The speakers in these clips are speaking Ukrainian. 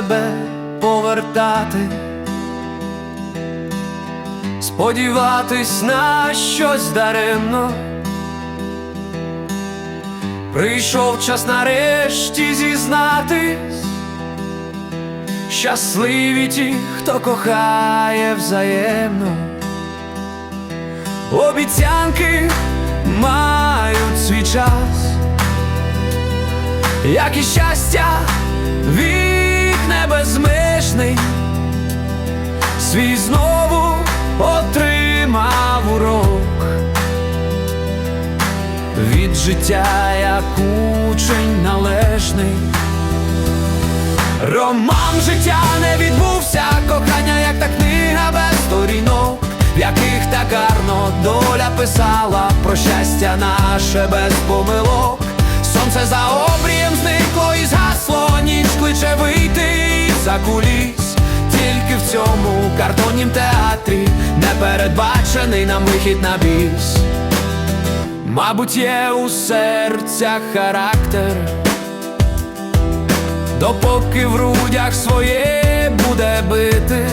себе повертати, сподіватись на щось даремно. Прийшов час нарешті зізнатись, щасливі ті, хто кохає взаємно. Обіцянки мають свій час, як і щастя, вік не безмежний, свій знову отримав урок від життя, як учень належний. Роман життя не відбувся, кохання, як та книга без сторінок, в яких так гарно доля писала про щастя наше без помилок. Сонце за обрієм зникло і згасло, ніч кличе вийти за куліс. Тільки в цьому картоннім театрі непередбачений нам вихід на біс. Мабуть, є у серцях характер, допоки в грудях своє буде бити,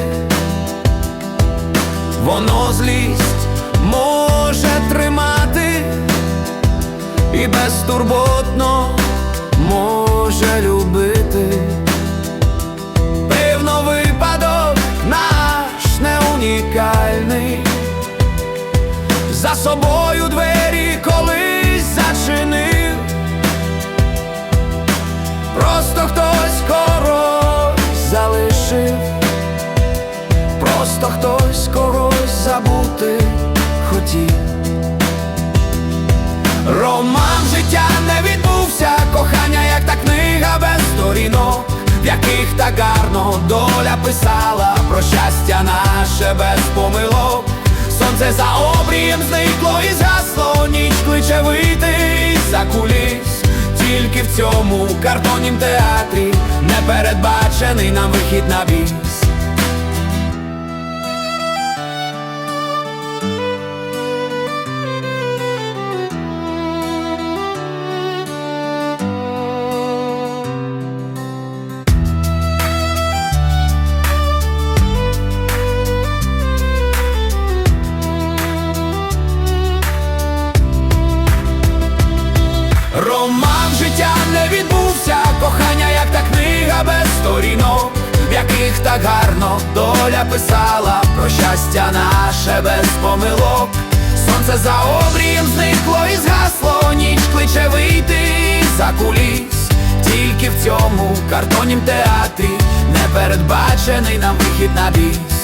воно злість може і безтурботно. Може Життя не відбувся, кохання, як та книга без сторінок, в яких так гарно доля писала про щастя наше без помилок. Сонце за обрієм зникло і згасло, ніч кличе вийти за куліс. Тільки в цьому картоннім театрі непередбачений нам вихід на біс. Роман життя не відбувся, кохання, як та книга без сторінок, в яких так гарно доля писала про щастя наше без помилок. Сонце за обрієм зникло і згасло, ніч кличе вийти за куліс. Тільки в цьому картоннім театрі непередбачений нам вихід на біс.